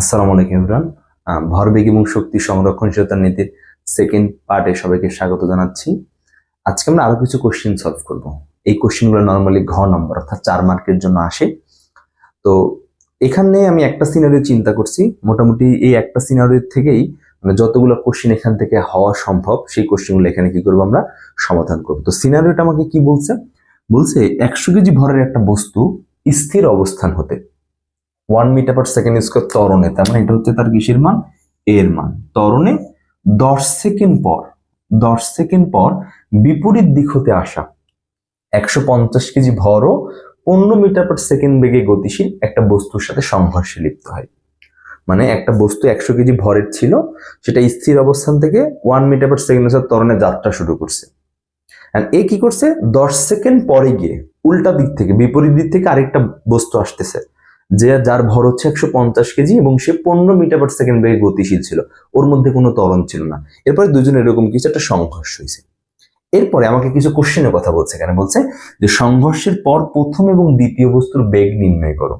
আসসালামু আলাইকুম ইমরান ভরবেগ এবং শক্তি সংরক্ষণশীলতার নীতির সেকেন্ড পার্টে সবাইকে স্বাগত জানাচ্ছি। আজকে আমরা আরও কিছু কোশ্চেন সলভ করব। এই কোশ্চেনগুলো নর্মালি ঘ নম্বর অর্থাৎ চার মার্কের জন্য আসে। তো এখানে আমি একটা সিনারিও চিন্তা করছি। মোটামুটি এই একটা সিনারিও থেকেই মানে যতগুলো কোশ্চেন এখান থেকে হওয়া সম্ভব, সেই কোশ্চেনগুলো এখানে কি করব আমরা? সমাধান করব। তো সিনারিওটা আমাকে কি বলছে? বলছে একশো কেজি ভরের একটা বস্তু স্থির অবস্থান হতে one metre per second square তরণে তার মানে এটা হচ্ছে তার কিসের মান? এর মান। তরণে দশ সেকেন্ড পর, দশ সেকেন্ড পর বিপরীত দিক হতে আসা একশো পঞ্চাশ কেজি ভরও পনেরো মিটার পার সেকেন্ড বেগে গতিশীল একটা বস্তুর সাথে সংঘর্ষে লিপ্ত হয়। মানে একটা বস্তু একশো কেজি ভরের ছিল, সেটা স্থির অবস্থান থেকে ওয়ান মিটার পার সেকেন্ড তরণে যাত্রা শুরু করছে। এ কি করছে? দশ সেকেন্ড পরে গিয়ে উল্টা দিক থেকে, বিপরীত দিক থেকে আরেকটা বস্তু আসতেছে। যে যার ভর হচ্ছে একশো পঞ্চাশ কেজি এবং সে পনেরো মিটার পার সেকেন্ড বেগে গতিশীল ছিল। ওর মধ্যে কোনো ত্বরণ ছিল না। এরপরে দুজন এরকম কিছু একটা সংঘর্ষ হয়েছে। এরপরে আমাকে কিছু কোশ্চেনের কথা বলছে এখানে। বলছে যে সংঘর্ষের পর প্রথম এবং দ্বিতীয় বস্তুর বেগ নির্ণয় করো।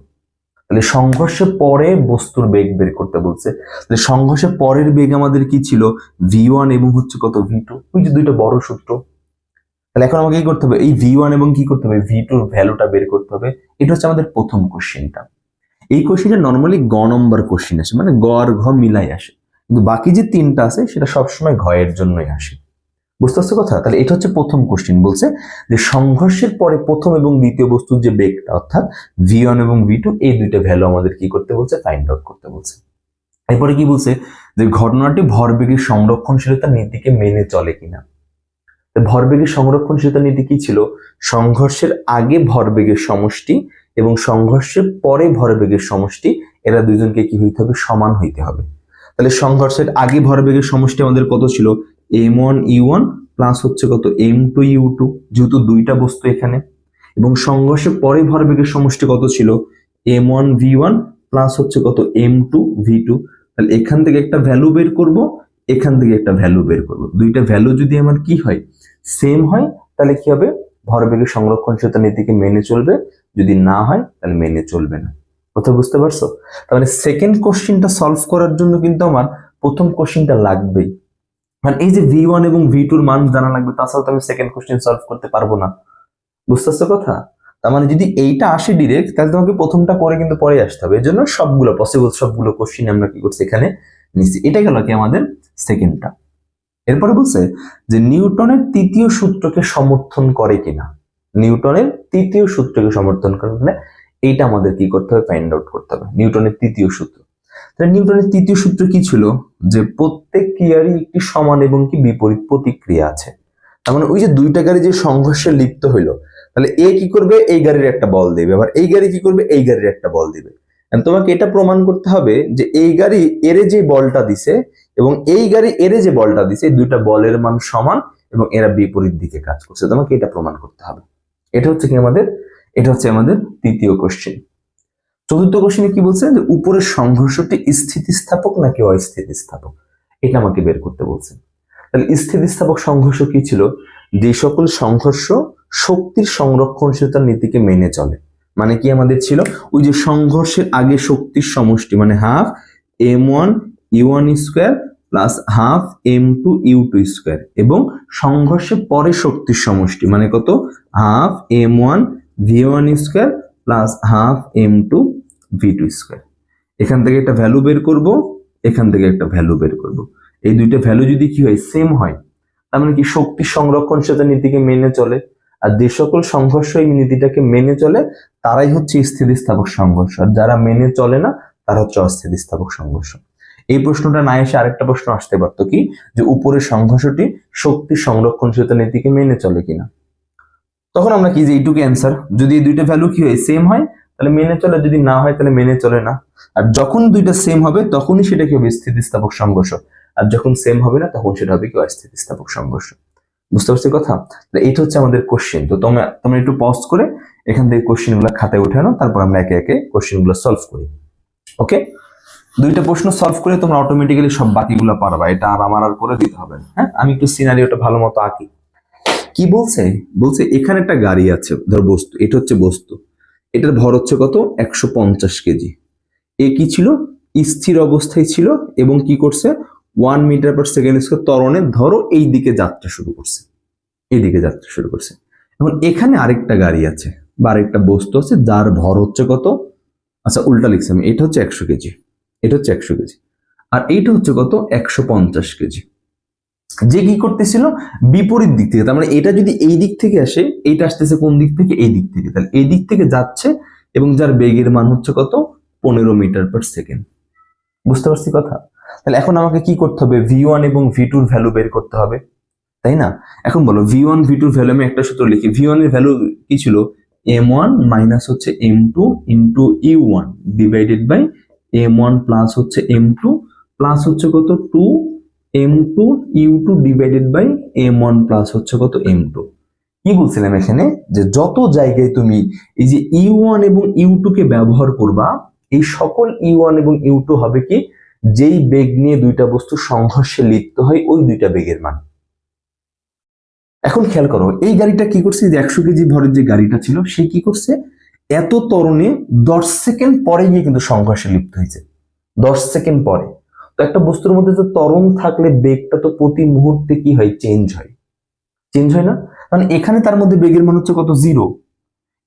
তাহলে সংঘর্ষের পরে বস্তুর বেগ বের করতে বলছে। তাহলে সংঘর্ষের পরের বেগ আমাদের কি ছিল? ভি ওয়ান এবং হচ্ছে কত? ভি টু ওই যে দুইটা বড় সূত্র। তাহলে এখন আমাকে কি করতে হবে? এই ভি ওয়ান এবং কি করতে হবে? ভি টুর ভ্যালুটা বের করতে হবে। এটা হচ্ছে আমাদের প্রথম কোশ্চেনটা এই কোশ্চেনটা নর্মালি গ নম্বর কোশ্চেন আসে মানে গ আর ঘ মিলাই আসে। কিন্তু বাকি যে তিনটা আছে, সেটা সবসময় ঘ এর জন্যই আসে। বুঝতে পারছ কথা? তাহলে এটা হচ্ছে প্রথম কোশ্চেন বলছে যে সংঘর্ষের পরে প্রথম এবং দ্বিতীয় বস্তুর যে বেগটা, অর্থাৎ ভি ওয়ান এবং ভি টু এই দুইটা ভ্যালু আমাদের কি করতে বলছে? ফাইন্ড আউট করতে বলছে। এরপরে কি বলছে? যে ঘটনাটি ভরবেগের সংরক্ষণশীলতা নীতিকে মেনে চলে কিনা। ভরবেগের সংরক্ষণশীলতা নীতি কি ছিল? সংঘর্ষের আগে ভরবেগের সমষ্টি এবং সংঘর্ষের পরে ভরবেগের সমষ্টি, এরা দুইজনকে কি হইতে হবে? সমান হইতে হবে। তাহলে সংঘর্ষের আগে ভরবেগের সমষ্টি আমাদের কত ছিল? M one U one plus হচ্ছে কত? এম টু ইউ টু, যেহেতু দুইটা বস্তু এখানে। এবং সংঘর্ষের পরে ভরবেগের সমষ্টি কত ছিল? M one, V one plus হচ্ছে কত? M two, V two. তাহলে এখান থেকে একটা ভ্যালু বের করব, এখান থেকে একটা ভ্যালু বের করব। দুইটা ভ্যালু যদি আমার কি হয়? সেম হয়, তাহলে কি হবে? ভরবেগের সংরক্ষণশীলতা নীতিকে মেনে চলবে। যদি না হয়, তাহলে মেনে চলবে না। কথা বুঝতে পারছ? মানে সেকেন্ড কোশ্চিনটা সলভ করার জন্য কিন্তু আমার প্রথম কোশ্চিনটা লাগবেই। মানে এই যে ভি ওয়ান এবং ভি টুর মান জানা লাগবে তাছাড়া তো আমি সেকেন্ড কোশ্চিন সলভ করতে পারব না। বুঝতে কথা? তার মানে যদি এইটা আসে ডিরেক্ট তাহলে তোমাকে প্রথমটা করে কিন্তু পরে আসতে হবে। এর জন্য সবগুলো পসিবল সবগুলো কোশ্চিন আমরা কি করছি এখানে নিচ্ছি এটা গেল কি আমাদের সেকেন্ডটা এরপরে বলছে যে নিউটনের তৃতীয় সূত্রকে সমর্থন করে কিনা। নিউটনের তৃতীয় সূত্রকে সমর্থন করে মানে এইটা আমাদের কি করতে হবে? ফাইন্ড আউট করতে হবে। নিউটনের তৃতীয় সূত্র। নিউটনের তৃতীয় সূত্র কি ছিল? যে প্রত্যেক ক্রিয়ারই একটি সমান এবং কি বিপরীত প্রতিক্রিয়া আছে। তার মানে ওই যে দুইটা গাড়ি যে সংঘর্ষে লিপ্ত হইল, তাহলে এ কি করবে? এই গাড়ির একটা বল দিবে। আবার এই গাড়ি কি করবে? এই গাড়ির একটা বল দিবে। তোমাকে এটা প্রমাণ করতে হবে যে এই গাড়ি এরে যে বলটা দিছে এবং এই গাড়ি এরে যে বলটা দিছে, এই দুইটা বলের মান সমান এবং এরা বিপরীত দিকে কাজ করছে। তোমাকে এটা প্রমাণ করতে হবে। এটা হচ্ছে কি আমাদের, এটা হচ্ছে আমাদের তৃতীয় কোশ্চেন চতুর্থ কোশ্চেনে কি বলছে? যে উপরের সংঘর্ষটি স্থিতিস্থাপক নাকি অস্থিতিস্থাপক? এটা আমাকে বের করতে বলছে। তাহলে স্থিতিস্থাপক সংঘর্ষ কি ছিল? যে সকল সংঘর্ষ শক্তির সংরক্ষণশীলতার নীতিকে মেনে চলে। মানে কি আমাদের ছিল? ওই যে সংঘর্ষের আগে শক্তির সমষ্টি মানে half M one U one square plus half M two U two square এবং সংঘর্ষে পরে শক্তির সমষ্টি মানে কত? Half M one V one square plus half M two V two square এখান থেকে একটা ভ্যালু বের করব, এখান থেকে একটা ভ্যালু বের করব। এই দুইটা ভ্যালু যদি কি হয় সেম হয়, তার মানে কি শক্তি সংরক্ষণশীলতা নীতিকে মেনে চলে। আর যে সকল সংঘর্ষ এই নীতিটাকে মেনে চলে, তারাই হচ্ছে স্থিতিস্থাপক সংঘর্ষ। আর যারা মেনে চলে না, তারা হচ্ছে অস্থিতিস্থাপক সংঘর্ষ। এই প্রশ্নটা না এসে আরেকটা প্রশ্ন আসতে পারতো কি? যে উপরের সংঘর্ষটি শক্তি সংরক্ষণশীলতা নীতিকে মেনে চলে কিনা? তখন আমরা কি যে এইটুকু অ্যান্সার যদি এই দুইটা ভ্যালু কি হয় সেম হয়, তাহলে মেনে চলে যদি না হয়, তাহলে মেনে চলে না। আর যখন দুইটা সেম হবে, তখনই সেটা কি হবে? স্থিতিস্থাপক সংঘর্ষ। আর যখন সেম হবে না, তখন সেটা হবে কি? অস্থিতিস্থাপক সংঘর্ষ। বুঝতে পারছি কথা? এইটা হচ্ছে আমাদের কোশ্চেন তো তোমরা তোমরা একটু পজ করে এখান থেকে কোশ্চেনগুলো খাতায় উঠে আনো তারপর আমরা একে একে কোশ্চেনগুলো সলভ করি। ওকে দুইটা প্রশ্ন সলভ করে তোমরা অটোমেটিক্যালি সব বাকিগুলো পারবা। এটা আর আমার আর করে দিতে হবে হ্যাঁ? আমি একটু সিনারিওটা ভালো মতো আঁকি। কি বলছে? বলছে, এখানে একটা গাড়ি আছে, ধর বস্তু, এটা হচ্ছে বস্তু। এটার ভর হচ্ছে কত? একশো পঞ্চাশ কেজি। এ কি ছিল? স্থির অবস্থায় ছিল এবং কি করছে? One metre per second square ত্বরণে ধরো এই দিকে যাত্রা শুরু করছে। এইদিকে যাত্রা শুরু করছে। এখন এখানে আরেকটা গাড়ি আছে বা আরেকটা বস্তু আছে, যার ভর হচ্ছে কত? আচ্ছা উল্টা লিখছি আমি, এটা হচ্ছে একশো কেজি। এটা হচ্ছে একশো কেজি। আর এইটা হচ্ছে কত? একশো পঞ্চাশ কেজি। যে কি করতেছিল? বিপরীত দিক থেকে। তার মানে এটা যদি এই দিক থেকে আসে, এইটা আসতেছে কোন দিক থেকে? এই দিক থেকে। তাহলে এই দিক থেকে যাচ্ছে এবং যার বেগের মান হচ্ছে কত? পনেরো মিটার পার সেকেন্ড বুঝতে পারছি কথা? তাহলে এখন আমাকে কি করতে হবে? ভি ওয়ান এবং ভি টুর ভ্যালু বের করতে হবে। তাই না? এখন বলো ভি ওয়ান ভি টুর ভ্যালু আমি একটা সূত্র লিখি। ভি ওয়ানের ভ্যালু কি ছিল? এম ওয়ান মাইনাস হচ্ছে M two into U one divided by M one plus হচ্ছে এম টু প্লাস হচ্ছে কত? Two M two U two divided by M one plus হচ্ছে কত? এম টু কি বলছিলাম এখানে? যে যত জায়গায় তুমি এই যে ইউ ওয়ান এবং ইউ টু কে ব্যবহার করবা, এই সকল ইউ ওয়ান এবং ইউ টু হবে কি? যেই বেগ নিয়ে দুইটা বস্তু সংঘর্ষে লিপ্ত হয়, ওই দুইটা বেগের মান। এখন খেয়াল করো, এই গাড়িটা কি করছে? যে একশো কেজি ভরের যে গাড়িটা ছিল, সে কি করছে? এত তরণে দশ সেকেন্ড পরে গিয়ে কিন্তু সংঘর্ষে লিপ্ত হয়েছে। দশ সেকেন্ড পরে। তো একটা বস্তুর মধ্যে যে ত্বরণ থাকলে বেগটা তো প্রতি মুহূর্তে কি হয়? চেঞ্জ হয়। চেঞ্জ হয় না? কারণ এখানে তার মধ্যে বেগের মান হচ্ছে কত? জিরো।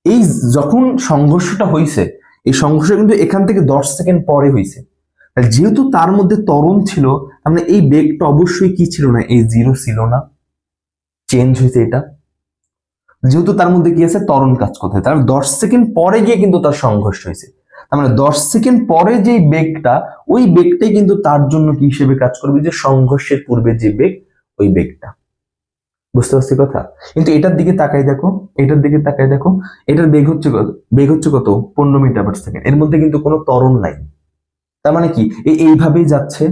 এই যখন সংঘর্ষটা হয়েছে এই সংঘর্ষ কিন্তু এখান থেকে দশ সেকেন্ড পরে হয়েছে যেহেতু তার মধ্যে ত্বরণ ছিল, তার মানে এই বেগটা অবশ্যই কি ছিল না? এই জিরো ছিল না। চেঞ্জ হয়েছে এটা। যেহেতু তার মধ্যে কি আছে? ত্বরণ কাজ করতে তার দশ সেকেন্ড পরে গিয়ে কিন্তু তার সংঘর্ষ হয়েছে। তার মানে দশ সেকেন্ড পরে যে বেগটা, ওই বেগটাই কিন্তু তার জন্য কি হিসেবে কাজ করবে? যে সংঘর্ষের পূর্বে যে বেগ, ওই বেগটা। বুঝতে পারছি কথা? কিন্তু এটার দিকে তাকাই দেখো, এটার দিকে তাকাই দেখো। এটার বেগ হচ্ছে কত বেগ হচ্ছে কত? পনেরো মিটার পার সেকেন্ড এর মধ্যে কিন্তু কোনো ত্বরণ নাই। তার মানে কি? এইভাবেই যাচ্ছে।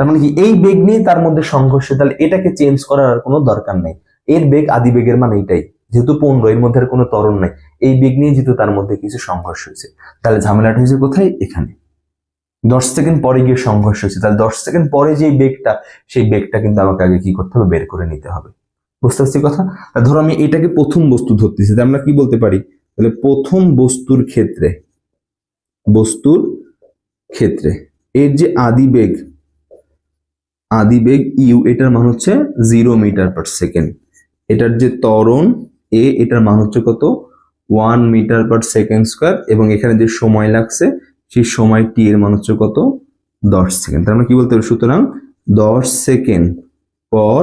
তার মানে কি? এই বেগ নিয়ে তার মধ্যে সংঘর্ষে, তাহলে এটাকে চেঞ্জ করার কোনো দরকার নেই। এর বেগ আদি বেগের মান এইটাই। যেহেতু পনেরো, এর মধ্যে আর কোনো ত্বরণ নাই। এই বেগ নিয়ে যেহেতু তার মধ্যে কিছু সংঘর্ষ হয়েছে, তাহলে ঝামেলাটা হয়েছে কোথায়? এখানে। দশ সেকেন্ড পরে গিয়ে সংঘর্ষ হয়েছে, তাহলে দশ সেকেন্ড পরে যে বেগটা, সেই বেগটা কিন্তু আমাকে আগে কি করতে হবে? বের করে নিতে হবে। বুঝতে পারছি কথা? ধরো আমি এটাকে প্রথম বস্তু ধরতেছি আমরা কি বলতে পারি? তাহলে প্রথম বস্তুর ক্ষেত্রে বস্তুর ক্ষেত্রে এর যে আদি বেগ আদি বেগ ইউ, এটার মান হচ্ছে জিরো মিটার পার সেকেন্ড এটার যে ত্বরণ এ এটার মান হচ্ছে কত? One metre per second square এবং এখানে যে সময় লাগছে, সেই সময় টি এর মান হচ্ছে কত? দশ সেকেন্ড তার মানে কি বলতে হবে? সুতরাং দশ সেকেন্ড পর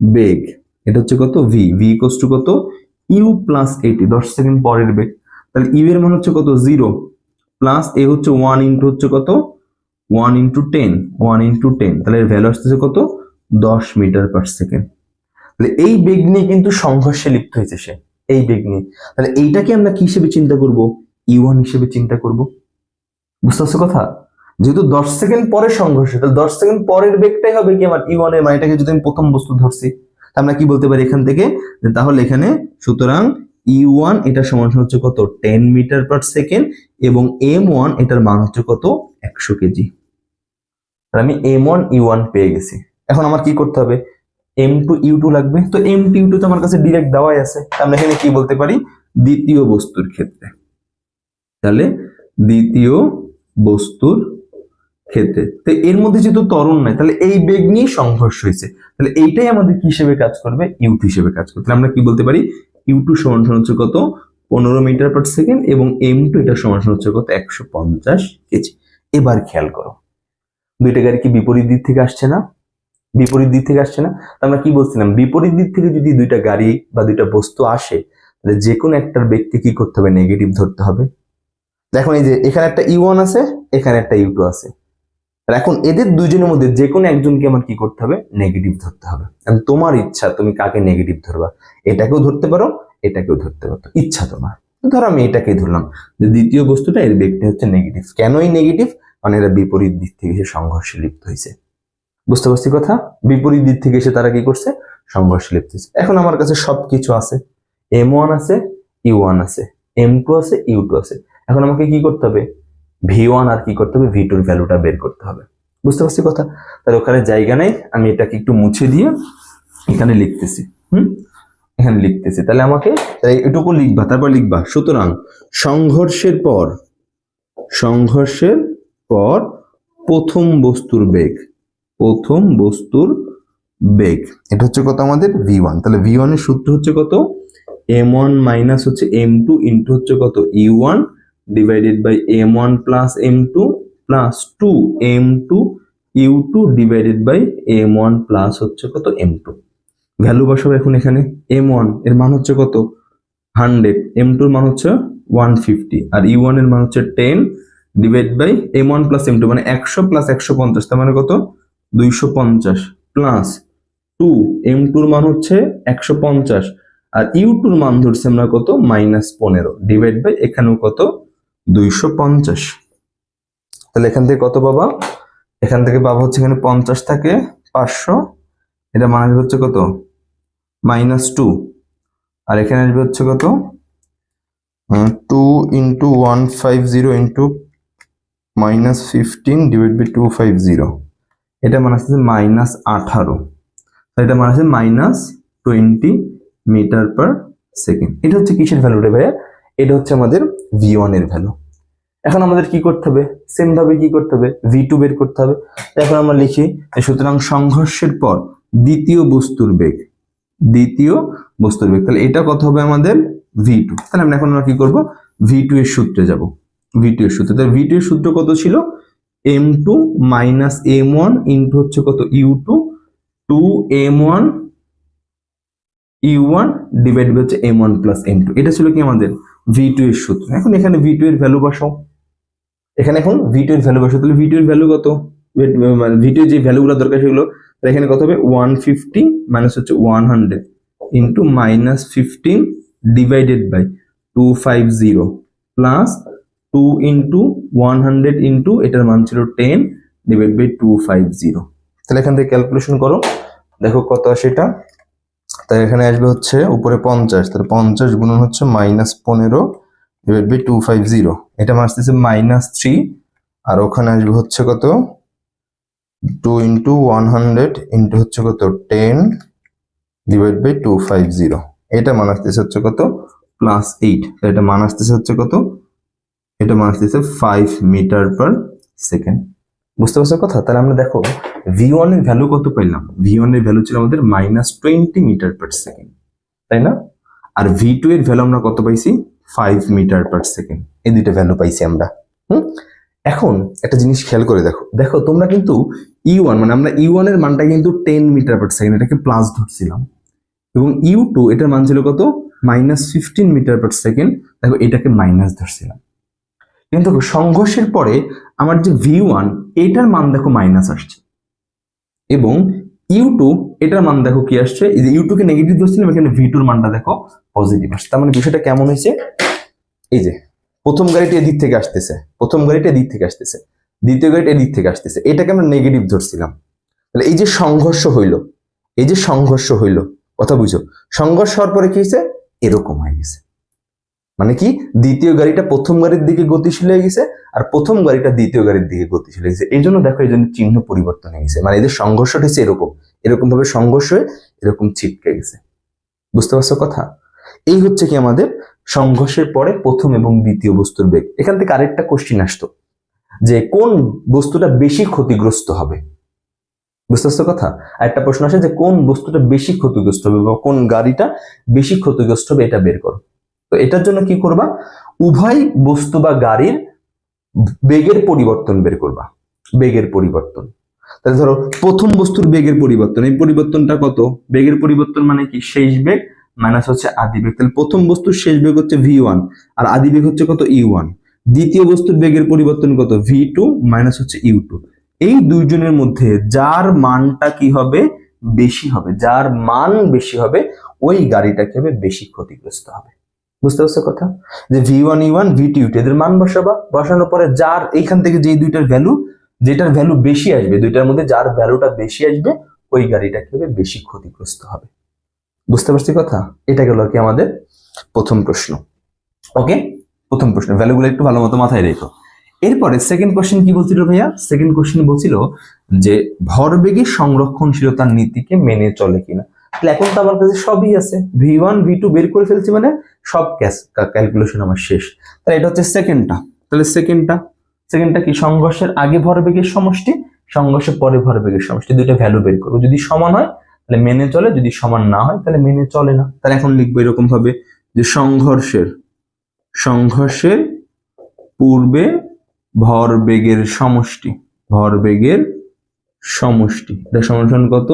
বেগ, এটা হচ্ছে কত? ভি ভি ইকোস টু কত? ইউ প্লাস এইটি দশ সেকেন্ড পরের বেগ। তাহলে ইউ এর মান হচ্ছে কত? জিরো প্লাস এ হচ্ছে ওয়ান ইন্টু হচ্ছে কত? One into ten one into ten তাহলে এর ভ্যালু আসতেছে কত? দশ মিটার পার সেকেন্ড তাহলে এই বেগ নিয়ে কিন্তু সংঘর্ষে লিপ্ত হয়েছে সে, এই বেগ নিয়ে তাহলে এইটাকে আমরা কি হিসেবে চিন্তা করব? ইউয়ান হিসেবে চিন্তা করব। বুঝতে পারছ কথা? যেহেতু দশ সেকেন্ড পরে সংঘর্ষ, তাহলে দশ সেকেন্ড পরের বেগটাই হবে কি আমার ইউয়ান এর মানে এটাকে যদি আমি প্রথম বস্তু ধরছি আমরা কি বলতে পারি এখান থেকে? তাহলে এখানে সুতরাং ই ওয়ান এটা সমান হচ্ছে কত? টেন মিটার পার সেকেন্ড এবং এম ওয়ান এটার মান হচ্ছে কত? একশো কেজি। আমি এম ওয়ান ইউ ওয়ান পেয়ে গেছি। এখন আমার কি করতে হবে? এম টু ইউ টু লাগবে। তো এম টু ইউ টু তো আমার কাছে ডিরেক্ট দেওয়াই আছে। আমরা এখানে কি বলতে পারি? দ্বিতীয় বস্তুর ক্ষেত্রে। তাহলে দ্বিতীয় বস্তুর ক্ষেত্রে। তো এর মধ্যে যেহেতু ত্বরণ নাই, তাহলে এই বেগ নিয়ে সংঘর্ষ হয়েছে। তাহলে এইটাই আমাদের কি হিসেবে কাজ করবে? ইউ টু হিসেবে কাজ করবে। তাহলে আমরা কি বলতে পারি? ইউ টু সমান হচ্ছে কত? পনেরো মিটার পার সেকেন্ড এবং এম টু এটা সমান হচ্ছে কত? একশো পঞ্চাশ কেজি। এবার খেয়াল করো। দুইটা গাড়ি কি বিপরীত দিক থেকে আসছে না? বিপরীত দিক থেকে আসছে না? আমরা কি বলছিলাম? বিপরীত দিক থেকে যদি দুইটা গাড়ি বা দুইটা বস্তু আসে, তাহলে যে কোনো একটার ব্যক্তি কি করতে হবে? নেগেটিভ ধরতে হবে। দেখুন এই যে, এখানে একটা ইউ ওয়ান আছে, এখানে একটা ইউ টু আছে। এখন এদের দুজনের মধ্যে যে কোনো একজনকে আমার কি করতে হবে? নেগেটিভ ধরতে হবে। তোমার ইচ্ছা, তুমি কাকে নেগেটিভ ধরবা? এটাকেও ধরতে পারো, এটাকেও ধরতে পারো। ইচ্ছা তোমার। ধরো আমি এটাকেই ধরলাম। যে দ্বিতীয় বস্তুটা, এর ব্যক্তি হচ্ছে নেগেটিভ কেনই নেগেটিভ মানে এরা বিপরীত দিক থেকে এসে সংঘর্ষে লিপ্ত হয়েছে। বুঝতে পারছি কথা? বিপরীত দিক থেকে এসে তারা কি করছে? সংঘর্ষে লিপ্ত হয়েছে এখন আমার কাছে সবকিছু আছে। এম ওয়ান আছে ইউ ওয়ান আছে। এম টু আছে ইউ টু আছে। এখন আমাকে কি করতে হবে? ভি ওয়ান আর কি করতে হবে? ভি টুর ভ্যালুটা বের করতে হবে। বুঝতে পারছি কথা? তাহলে ওখানে জায়গা নেই। আমি এটাকে একটু মুছে দিয়ে এখানে লিখতেছি। হুম? এখানে লিখতেছি। তাহলে আমাকে এটুকু লিখবা, তারপর লিখবা। সুতরাং সংঘর্ষের পর সংঘর্ষের পর প্রথম বস্তুর বেগ প্রথম বস্তুর বেগ। এটা হচ্ছে কত আমাদের? ভি ওয়ান তাহলে ভি এর সূত্র হচ্ছে কত? এম ওয়ান মাইনাস হচ্ছে এম টু ইন্টু হচ্ছে কত? U one divided by M one plus M two plus two M two U two divided by M one plus হচ্ছে কত? এম টু ভ্যালু বসাবো এখন এখানে। এম ওয়ানের মান হচ্ছে কত? হান্ড্রেড এম টুর মান হচ্ছে ওয়ান ফিফটি আর ইউ ওয়ানের মান হচ্ছে ten divide by M one plus M two মানে একশো প্লাস একশো পঞ্চাশ। তার মানে কত? দুইশো পঞ্চাশ প্লাস টু এম টুর মান হচ্ছে একশো পঞ্চাশ। আর ইউ টুর মান ধরছি আমরা কত? মাইনাস পনেরো। ডিভাইড বাই এখানেও কত? দুইশো পঞ্চাশ। তাহলে এখান থেকে কত পাবা? এখান থেকে পাবো হচ্ছে এখানে পঞ্চাশ থাকে পাঁচশো। এটা মানে হচ্ছে কত? Minus two. আর এখানে আসবে হচ্ছে কত? Two into one five zero into minus fifteen divide by two five zero. এটা মানে আসছে মাইনাস আঠারো। এটা মানে আছে minus twenty metre per second এটা হচ্ছে কিসের ভ্যালু রে ভাইয়া? এটা হচ্ছে আমাদের ভি ওয়ানের ভ্যালু এখন আমাদের কি করতে হবে? সেম ভাবে কি করতে হবে? ভি টু বের করতে হবে। এখন আমরা লিখি, সুতরাং সংঘর্ষের পর দ্বিতীয় বস্তুর বেগ। দ্বিতীয় বস্তুর বেগ। তাহলে এটা কত হবে আমাদের? ভি টু তাহলে আমরা এখন আমরা কি করব? ভি টু এর সূত্রে যাব। ভি টু এর সূত্রে। তাহলে ভি টু এর সূত্র কত ছিল? M two minus M one into হচ্ছে কত? U two two M one U one divide হচ্ছে M one plus M two এটা ছিল কি আমাদের? ভি টু এর সূত্র। এখন এখানে ভি টু এর ভ্যালু বসাও। এখানে এখন ভি টু এর ভ্যালু বসাও। তাহলে ভি টু এর ভ্যালু কত? মানে ভি টু যে ভ্যালুগুলো দরকার সেগুলো, তাহলে এখানে কত হবে? ওয়ান ফিফটি মাইনাস হচ্ছে one hundred into minus fifteen divided by two five zero plus two into one hundred into এটার মান ছিল ten divide by two five zero তাহলে এখান থেকে ক্যালকুলেশন করো, দেখো কত আসে এটা। তাই এখানে আসবে হচ্ছে উপরে পঞ্চাশ, তাহলে পঞ্চাশ গুণন হচ্ছে মাইনাস পনেরো divide by two five zero এটা আসতেছে মাইনাস থ্রি আর ওখানে আসবে হচ্ছে কত? Two into one hundred into হচ্ছে কত? Ten divide by two five zero এটা মান আসতেছে হচ্ছে কত? প্লাস এইট এটা মান আসতেছে হচ্ছে কত? এটা মান আসতেছে ফাইভ মিটার পার সেকেন্ড বুঝতে পারছ কথা? তাহলে আমরা দেখো ভি ওয়ানের ভ্যালু কত পেলাম? ভি ওয়ানের ভ্যালু ছিল আমাদের minus twenty metre per second তাই না? আর ভি টু এর ভ্যালু আমরা কত পাইছি? ফাইভ মিটার পার সেকেন্ড এই দুইটা ভ্যালু পাইছি আমরা। হুম? এখন একটা জিনিস খেয়াল করে দেখো। দেখো, তোমরা কিন্তু ই ওয়ান মানে আমরা ই ওয়ানের মানটা কিন্তু টেন মিটার পার সেকেন্ড এটাকে প্লাস ধরছিলাম। এবং ইউ টু এটার মান ছিল কত? Minus fifteen metre per second দেখো, এটাকে মাইনাস ধরছিলাম। কিন্তু সংঘর্ষের পরে আমার যে ভি ওয়ান এটার মান দেখো মাইনাস আসছে। এবং ইউ টু এটার মান দেখো কি আসছে? এই ইউ টু কে নেগেটিভ ধরছিলাম এখানে ভি টুর মানটা দেখো পজিটিভ আসছে। তার মানে বিষয়টা কেমন হয়েছে? এই যে, প্রথম গাড়িটি এদিক থেকে আসতেছে, প্রথম গাড়িটা এদিক থেকে আসতেছে, দ্বিতীয় গাড়িটা এদিক থেকে আসতেছে, এটাকে আমরা নেগেটিভ ধরছিলাম। তাহলে এই যে সংঘর্ষ হইল, এই যে সংঘর্ষ হইল, কথা বুঝো, সংঘর্ষ হওয়ার পরে কি হয়েছে? এরকম হয়ে গেছে। মানে কি? দ্বিতীয় গাড়িটা প্রথম গাড়ির দিকে গতিশীল হয়ে গেছে আর প্রথম গাড়িটা দ্বিতীয় গাড়ির দিকে গতিশীল হয়ে গেছে। এই জন্য দেখো এই জন্য চিহ্ন পরিবর্তন হয়ে গেছে। মানে এদের সংঘর্ষটা হচ্ছে এরকম। এরকম ভাবে সংঘর্ষ হয়ে এরকম ছিটকে গেছে। বুঝতে পারছ কথা? এই হচ্ছে কি আমাদের সংঘর্ষের পরে প্রথম এবং দ্বিতীয় বস্তুর বেগ। এখান থেকে আরেকটা কোশ্চিন আসতো। যে কোন বস্তুটা বেশি ক্ষতিগ্রস্ত হবে? বুঝতে পারছ কথা? আরেকটা প্রশ্ন আসে যে কোন বস্তুটা বেশি ক্ষতিগ্রস্ত হবে বা কোন গাড়িটা বেশি ক্ষতিগ্রস্ত হবে এটা বের করো। তো এটার জন্য কি করবা? উভয় বস্তু বা গাড়ির বেগের পরিবর্তন বের করবা। বেগের পরিবর্তন। তাহলে ধরো, প্রথম বস্তুর বেগের পরিবর্তন। এই পরিবর্তনটা কত? বেগের পরিবর্তন মানে কি? শেষ বেগ মাইনাস হচ্ছে আদি বেগ। তাহলে প্রথম বস্তুর শেষ বেগ হচ্ছে ভি ওয়ান আর আদি বেগ হচ্ছে কত? ইউ ওয়ান দ্বিতীয় বস্তুর বেগের পরিবর্তন কত? ভি টু মাইনাস হচ্ছে ইউ টু এই দুইজনের মধ্যে যার মানটা কি হবে? বেশি হবে। যার মান বেশি হবে, ওই গাড়িটা কি হবে? বেশি ক্ষতিগ্রস্ত হবে। বুঝতে পারছ কথা? যে V one E one V two এদের মান বসাবা, বসানোর পরে যার এইখান থেকে যেই দুইটার ভ্যালু যেটার ভ্যালু বেশি আসবে, দুইটার মধ্যে যার ভ্যালুটা বেশি আসবে, ওই গাড়িটা কি হবে বেশি ক্ষতিগ্রস্ত হবে। বুঝতে পারছি কথা? এটা গেল কি আমাদের প্রথম প্রশ্ন। ওকে প্রথম প্রশ্ন ভ্যালুগুলো একটু ভালো মতো মাথায় রেখো। এরপরে সেকেন্ড কোশ্চেন কি বলছিল ভাইয়া? সেকেন্ড কোশ্চেন বলছিল যে ভরবেগের সংরক্ষণশীলতার নীতিকে মেনে চলে কিনা। এখন তো আমার কাছে সবই আছে। ভি ওয়ান ভি টু বের করে ফেলছি মানে সব ক্যাশ ক্যালকুলেশন আমার শেষ। তাহলে এটা হচ্ছে সেকেন্ডটা তাহলে সেকেন্ডটা সেকেন্ডটা কি? সংঘর্ষের আগে ভরবেগের সমষ্টি, সংঘর্ষের পরে ভরবেগের সমষ্টি। দুইটা ভ্যালু বের করব। যদি সমান হয়, তাহলে মেনে চলে। যদি সমান না হয়, তাহলে মেনে চলে না। তাহলে এখন লিখব এরকম ভাবে যে সংঘর্ষের সংঘর্ষের পূর্বে ভরবেগের সমষ্টি ভরবেগের সমষ্টি। এটা সমান কত?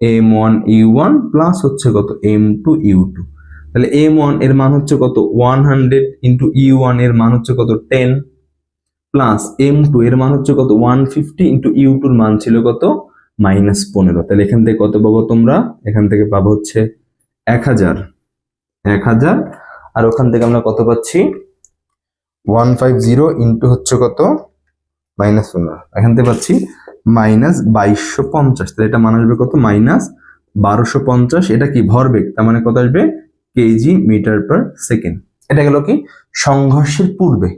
M one U one plus হচ্ছে কত? এম টু ইউ টু তাহলে এম ওয়ানের মান হচ্ছে কত? ওয়ান হান্ড্রেড ইন্টু ইউ ওয়ানের মান হচ্ছে কত? টেন প্লাস এম টু এর মান হচ্ছে কত? ওয়ান ফিফটি ইন্টু ইউ টুর মান ছিল কত? মাইনাস পনেরো। তাহলে এখান থেকে কত পাবো তোমরা? এখান থেকে পাবো হচ্ছে এক হাজার। এক হাজার। আর ওখান থেকে আমরা কত পাচ্ছি? ওয়ান ফাইভ জিরো ইন্টু হচ্ছে কত? মাইনাস পনেরো। এখান থেকে পাচ্ছি মাইনাস বাইশশো পঞ্চাশ। তাহলে এটা মান আসবে কত? মাইনাস বারোশো পঞ্চাশ। এটা কি? ভরবেগ। তার মানে কত আসবে? Kg metre per second. এটা গেল কি? সংঘর্ষের পূর্বে।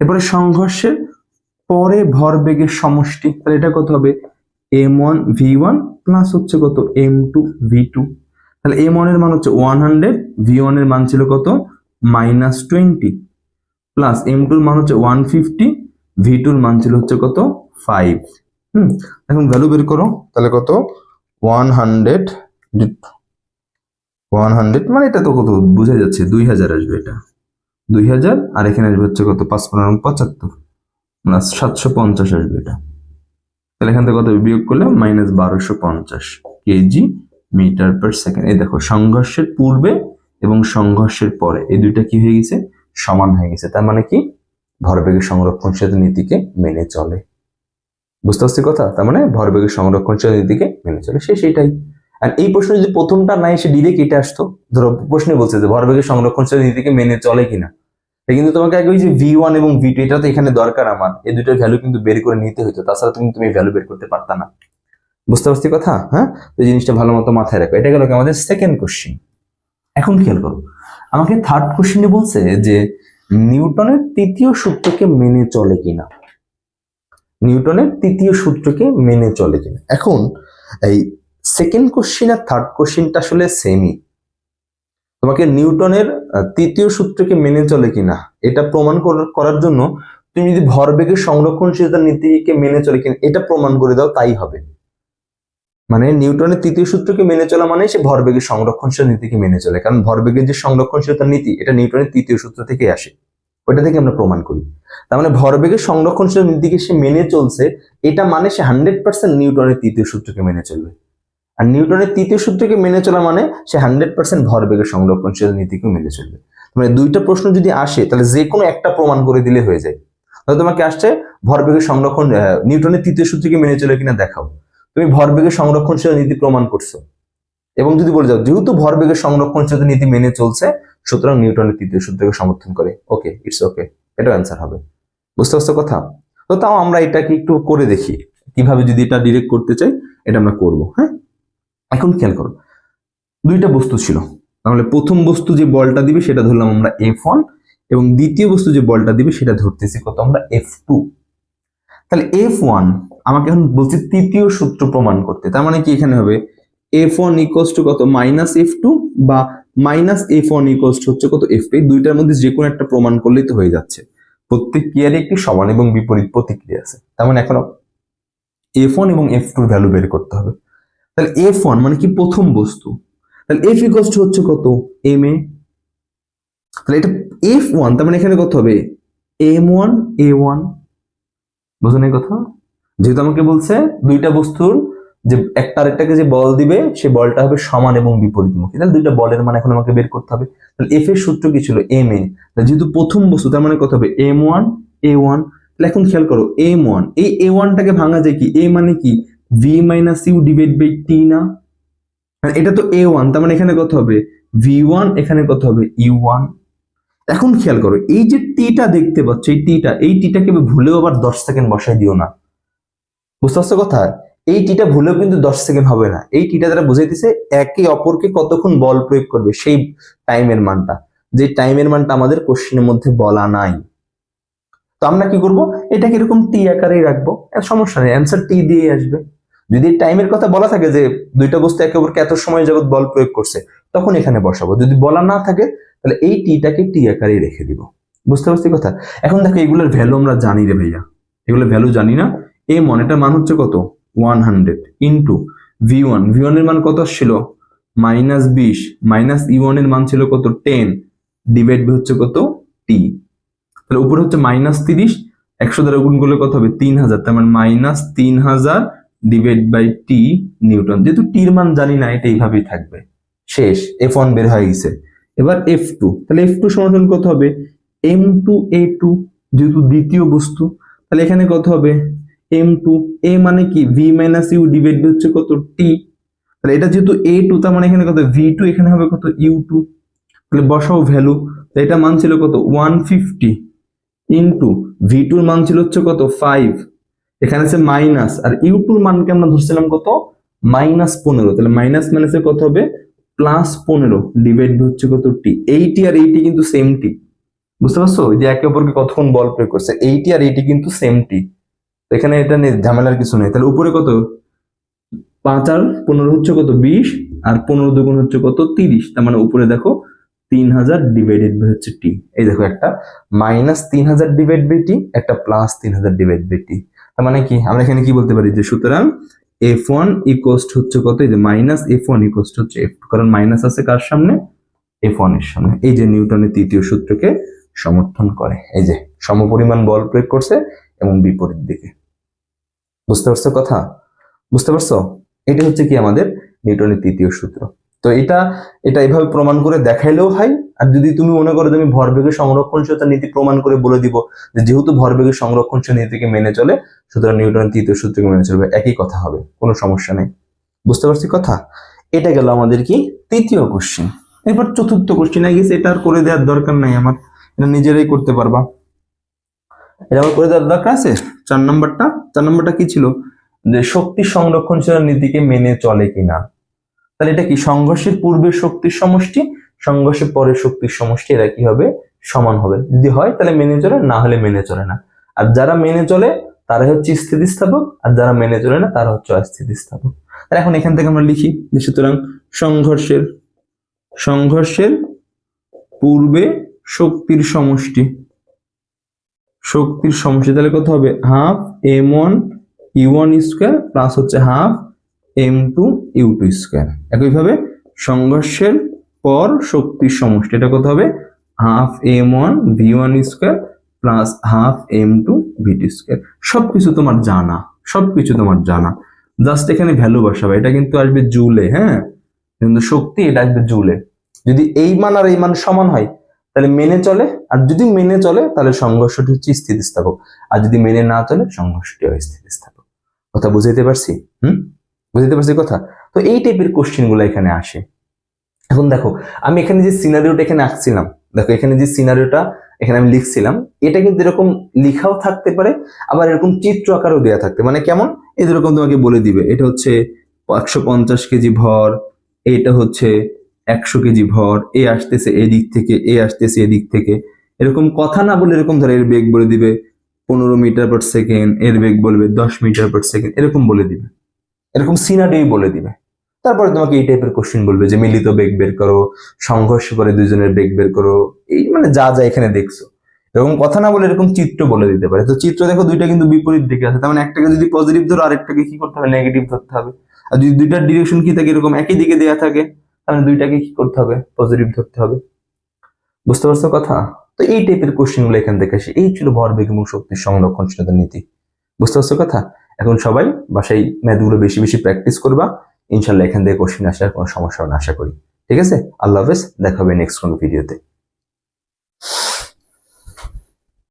এরপরে সংঘর্ষের পরে ভরবেগের সমষ্টি, তাহলে এটা কত হবে? M one V one plus হচ্ছে কত? M two V two. তাহলে এম ওয়ানের মান হচ্ছে ওয়ান হান্ড্রেড, ভি ওয়ানের মান ছিল কত? Minus twenty. প্লাস এম টুর মান হচ্ছে ওয়ান ফিফটি, ভি টুর মান ছিল হচ্ছে কত? ফাইভ। হুম, এখন ভ্যালু বের করো, তাহলে কত? ওয়ান হান্ড্রেড ওয়ান হান্ড্রেড মানে এটা তো কত? বোঝা যাচ্ছে, দুই হাজার আসবে এটা। দুই হাজার, আর এখানে আসবে হচ্ছে কত? পাঁচ পনেরো পঁচাত্তর। প্লাস সাতশো পঞ্চাশ আসবে এটা। তাহলে এখান থেকে কত বিয়োগ করলে মাইনাস বারোশো পঞ্চাশ কেজি মিটার পার সেকেন্ড এই দেখো, সংঘর্ষের পূর্বে এবং সংঘর্ষের পরে এই দুইটা কি হয়ে গেছে? সমান হয়ে গেছে। তার মানে কি? ভরবেগের সংরক্ষণশীল নীতিকে মেনে চলে। বুঝতে পারছি কথা? তার মানে ভরবেগের সংরক্ষণশীল নীতিকে মেনে চলে। সে সেটাই। আর এই প্রশ্ন যদি প্রথমটা নাই এসে ডিরেক্ট এটা আসতো, ধরো প্রশ্নে বলছে যে ভরবেগের সংরক্ষণশীল নীতিকে মেনে চলে কিনা? কিন্তু তোমাকে আগে ওই যে ভি ওয়ান এবং ভি টু এটা তো এখানে দরকার আমার। এই দুটোর ভ্যালু কিন্তু বের করে নিতে হতো তাছাড়া তুমি তুমি ভ্যালু বের করতে পারতা না। বুঝতে পারছি কথা? হ্যাঁ? তো জিনিসটা ভালো মতো মাথায় রাখো। এটা গেল আমাদের সেকেন্ড কোশ্চিন এখন খেয়াল করো। আমাকে থার্ড কোশ্চিনে বলছে যে নিউটনের তৃতীয় সূত্রকে মেনে চলে কিনা? নিউটনের তৃতীয় সূত্রকে মেনে চলে কিনা। এখন এই সেকেন্ড কোশ্চিন আর থার্ড কোশ্চিনটা আসলে সেমই তোমাকে নিউটনের তৃতীয় সূত্রকে মেনে চলে কিনা, এটা প্রমাণ করার- জন্য তুমি যদি ভরবেগের সংরক্ষণশীলতার নীতিকে মেনে চলে কিনা, এটা প্রমাণ করে দাও, তাই হবে। মানে নিউটনের তৃতীয় সূত্রকে মেনে চলা মানে সে ভরবেগের সংরক্ষণশীল নীতিকে মেনে চলে, কারণ ভরবেগের যে সংরক্ষণশীলতার নীতি, এটা নিউটনের তৃতীয় সূত্র থেকে আসে। ওইটা থেকে আমরা প্রমাণ করি। তার মানে ভরবেগের সংরক্ষণশীল নীতিকে সে মেনে চলছে, এটা মানে সে হান্ড্রেড পার্সেন্ট নিউটনের তৃতীয় সূত্রকে মেনে চলবে। আর নিউটনের তৃতীয় সূত্রকে মেনে চলা মানে সে হান্ড্রেড পার্সেন্ট ভরবেগের সংরক্ষণশীল নীতিকে মেনে চলবে। মানে দুইটা প্রশ্ন যদি আসে, তাহলে যে কোনো একটা প্রমাণ করে দিলে হয়ে যায়। তাহলে তোমাকে আসছে ভরবেগের সংরক্ষণ নিউটনের তৃতীয় সূত্রকে মেনে চলে কিনা দেখাও। তুমি ভরবেগের সংরক্ষণশীল নীতি প্রমাণ করছ। এবং যদি বলে যাও, যেহেতু ভরবেগের সংরক্ষণশীল নীতি মেনে চলছে সুতরাং নিউটনের তৃতীয় সূত্রকে সমর্থন করে। ওকে ইটস ওকে এটা অ্যান্সার হবে। বুঝতে পারছ কথা? তো তাও আমরা এটাকে একটু করে দেখি। কীভাবে যদি এটা ডিরেক্ট করতে চাই, এটা আমরা করব হ্যাঁ? এখন খেয়াল করো, দুইটা বস্তু ছিল। তাহলে প্রথম বস্তু যে বলটা দিবে, সেটা ধরলাম আমরা এফ ওয়ান এবং দ্বিতীয় বস্তু যে বলটা দিবে, সেটা ধরতেছি কত? আমরা এফ টু তাহলে এফ ওয়ান আমাকে এখন বলছে তৃতীয় সূত্র প্রমাণ করতে। তার মানে কি এখানে হবে? এফ ওয়ান ইকোয়াস টু কত? মাইনাস এফ টু বা minus F one equals two হচ্ছে কত? এফ দুইটার মধ্যে যে কোনো একটা প্রমাণ করলেই তো হয়ে যাচ্ছে। প্রত্যেক ক্রিয়ারই একটি সমান এবং বিপরীত প্রতিক্রিয়া আছে। তার মানে এখন এফ ওয়ান এবং এফ টুর ভ্যালু বের করতে হবে। তাহলে এফ ওয়ান মানে কি প্রথম বস্তু? তাহলে এফ ইকোয়াস টু হচ্ছে কত? এম এ তাহলে এটা এফ ওয়ান তার মানে এখানে কত হবে? এম ওয়ান এ ওয়ান বুঝলেন কথা? যেহেতু আমাকে বলছে দুইটা বস্তুর যে একটা আরেকটাকে যে বল দিবে, সে বলটা হবে সমান এবং বিপরীতমুখী। তাহলে দুইটা বলের মানে এখন আমাকে বের করতে হবে। তাহলে এফ এর সূত্র কি ছিল? এম এ যেহেতু প্রথম বস্তু, তার মানে কত হবে? এম ওয়ান এ ওয়ান তাহলে এখন খেয়াল করো এম ওয়ান এই এ ওয়ানটাকে ভাঙা যায় কি? এ মানে কি? V minus U divide by T না? এটা তো এ ওয়ান তার মানে এখানে কত হবে? ভি ওয়ান এখানে কত হবে? ইউ ওয়ান এখন খেয়াল করো, এই যে টিটা দেখতে পাচ্ছ, এই টিটা এই টিটাকে ভুলেও আবার দশ সেকেন্ড বসাই দিও না। বুঝতে পারছ কথা? এই টিটা ভুলেও কিন্তু দশ সেকেন্ড হবে না। এই টিটা দ্বারা বুঝাইতেছে, একে অপরকে কতক্ষণ বল প্রয়োগ করবে? সেই টাইমের মানটা। যে টাইমের মানটা আমাদের কোশ্চেনের মধ্যে বলা নাই। তো আমরা কি করব? এটাকে এরকম টি আকারেই রাখব। সমস্যা নেই অ্যান্সার টি দিয়ে আসবে। যদি টাইমের কথা বলা থাকে যে দুইটা বস্তু একে অপরকে এত সময় যাবত বল প্রয়োগ করছে, তখন এখানে বসাবো। যদি বলা না থাকে, তাহলে এই টিটাকে টি আকারেই রেখে দিব। বুঝতে পারছি কথা? এখন দেখো, এগুলোর ভ্যালু আমরা জানি রে ভাইয়া। এগুলোর ভ্যালু জানি না। এম ওয়ান এটার মান হচ্ছে কত? One hundred into V one V ওয়ানের মান কত আসছিল? মাইনাস বিশ মাইনাস ই ওয়ানের মান ছিল কত? টেন ডিভাইড বি হচ্ছে কত? টি তাহলে উপরে হচ্ছে মাইনাস তিরিশ, একশো দ্বারা গুণ করলে কত হবে? তিন হাজার। তার মানে মাইনাস তিন হাজার ডিভাইড বাই টি নিউটন। যেহেতু টির মান জানি না, এটা এইভাবেই থাকবে। শেষ এফ ওয়ান বের হয়ে গেছে। এবার এফ টু তাহলে এফ টু সমাধান কত হবে? এম টু এ টু যেহেতু দ্বিতীয় বস্তু, তাহলে এখানে কত হবে? এম টু এ মানে কি? ভি মাইনাস ইউ ডিভাইড হচ্ছে কত? টি তাহলে এটা যেহেতু এ টু তার মানে এখানে কত? ভি টু এখানে হবে কত? ইউ টু তাহলে বসাও ভ্যালু এটা মান ছিল কত? ওয়ান ফিফটি ইন্টু ভি টুর মান ছিল হচ্ছে কত? ফাইভ এখানে আছে মাইনাস আর ইউ টুর মানকে আমরা ধরছিলাম কত? মাইনাস পনেরো। তাহলে মাইনাস মাইনাসে কত হবে? প্লাস পনেরো ডিভাইড হচ্ছে কত? টি এইটি আর এইটি কিন্তু সেম টি বুঝতে পারছ? যে একে অপরকে কতক্ষণ বল প্রয়োগ করছে? এইটি আর এইটি কিন্তু সেম টি এখানে এটা নেই, ঝামেলার কিছু নেই। তাহলে উপরে কত? পাঁচ আর পনেরো হচ্ছে কত? বিশ। আর পনেরো দুগুণ হচ্ছে কত? তিরিশ। তার মানে উপরে দেখো, তিন হাজার ডিভাইডেড বাই হচ্ছে টি এই দেখো একটা। মাইনাস তিন হাজার ডিভাইড বাই টি একটা প্লাস তিন হাজার ডিভাইড বাই টি তার মানে কি? আমরা এখানে কি বলতে পারি? যে সুতরাং এফ ওয়ান ইকোস্ট হচ্ছে কত? এই যে মাইনাস এফ ওয়ান ইকোস্ট হচ্ছে এফ কারণ মাইনাস আছে কার সামনে? এফ ওয়ানের সামনে। এই যে নিউটনের তৃতীয় সূত্রকে সমর্থন করে। এই যে সমপরিমাণ বল প্রয়োগ করছে এবং বিপরীত দিকে। বুঝতে পারছ কথা? বুঝতে পারছ? এটা হচ্ছে কি আমাদের নিউটনের তৃতীয় সূত্র। তো এটা এটা এভাবে প্রমাণ করে দেখাইলেও হয়, আর যদি তুমি মনে করো তুমি ভরবেগের সংরক্ষণশীলতা নীতি প্রমাণ করে বলে দিব যে যেহেতু ভরবেগের সংরক্ষণশীল নীতিকে মেনে চলে, সুতরাং নিউটনের তৃতীয় সূত্রকে মেনে চলবে, একই কথা হবে, কোনো সমস্যা নেই। বুঝতে পারছি কথা? এটা গেল আমাদের কি তৃতীয় কোশ্চেন এবার চতুর্থ কোশ্চেন আই গেছে এটা আর করে দেওয়ার দরকার নাই আমার, এটা নিজেরাই করতে পারবা। এটা আমার করে দেওয়ার দরকার আছে? চার নম্বরটা? চার নম্বরটা কি ছিল? যে শক্তি সংরক্ষণশীল নীতিকে মেনে চলে কিনা। তাহলে এটা কি? সংঘর্ষের পূর্বে শক্তির সমষ্টি, সংঘর্ষের পরে শক্তির সমষ্টি এরা কি হবে? সমান হবে। যদি হয়, তাহলে মেনে চলে, না হলে মেনে চলে না। আর যারা মেনে চলে তারা হচ্ছে স্থিতিস্থাপক, আর যারা মেনে চলে না, তারা হচ্ছে অস্থিতিস্থাপক। তাহলে এখন এখান থেকে আমরা লিখি যে সুতরাং সংঘর্ষের সংঘর্ষের পূর্বে শক্তির সমষ্টি শক্তির সমষ্টি তাহলে কত হবে? Half M one U one square plus হচ্ছে half M two U two square একইভাবে সংঘর্ষের পর শক্তির সমষ্টি এটা কত হবে? Half M one V one square plus half M two V two square সবকিছু তোমার জানা, সবকিছু তোমার জানা। জাস্ট এখানে ভ্যালু বসাবে, এটা কিন্তু আসবে জুলে হ্যাঁ? কিন্তু শক্তি এটা আসবে জুলে। যদি এই মান আর এই মান সমান হয় তাহলে মেনে চলে, আর যদি মেনে চলে, তাহলে সংঘর্ষটি হচ্ছে স্থিতিস্থাপক। আর যদি মেনে না চলে, সংঘর্ষটি অস্থিতিস্থাপক। কথা বুঝাইতে পারছি? হুম? বুঝাইতে পারছি কথা? তো এই টাইপের কোশ্চেনগুলো এখানে আসে। এখন দেখো, আমি এখানে যে সিনারিওটা এখানে আঁকছিলাম, দেখো এখানে যে সিনারিওটা এখানে আমি লিখছিলাম, এটা কিন্তু এরকম লিখাও থাকতে পারে, আবার এরকম চিত্র আকারও দেওয়া থাকতে মানে কেমন? এই যেরকম তোমাকে বলে দিবে, এটা হচ্ছে একশো পঞ্চাশ কেজি ভর, এটা হচ্ছে একশো কেজি ভর, এ আসতেছে এদিক থেকে, এ আসতেছে এদিক থেকে। এরকম কথা না বলে এরকম ধরে এর বেগ বলে দিবে, পনেরো মিটার পার সেকেন্ড এর বেগ বলবে দশ মিটার পার সেকেন্ড এরকম বলে দিবে। এরকম সিনারিও বলে দিবে। তারপরে তোমাকে এই টাইপের কোশ্চেন বলবে যে, মিলিত বেগ বের করো, সংঘর্ষ করে দুজনের বেগ বের করো, এই মানে যা যা এখানে দেখছ। এরকম কথা না বলে এরকম চিত্র বলে দিতে পারে। তো চিত্র দেখো দুইটা কিন্তু বিপরীত দিকে আছে। তার মানে একটাকে যদি পজিটিভ ধরো, আরেকটাকে কি করতে হবে? নেগেটিভ ধরতে হবে। আর যদি দুইটার ডিরেকশন কি থাকে, এরকম একই দিকে দেওয়া থাকে তাহলে দুইটাকে কি করতে হবে? পজিটিভ ধরতে হবে। বুঝতে পারছ কথা? তো এই টাইপের কোশ্চেনগুলো এখান থেকে আসে। এই ছিল ভরবেগ এবং শক্তির সংরক্ষণশীলতার নীতি। বুঝতে পারছ কথা? এখন সবাই বাসায় ম্যাথগুলো বেশি বেশি প্র্যাকটিস করবা। ইনশাল্লাহ এখান থেকে কোশ্চেন আসার কোনো সমস্যা না, আশা করি। ঠিক আছে? আল্লাহ হাফেজ। দেখা হবে নেক্সট কোনো ভিডিওতে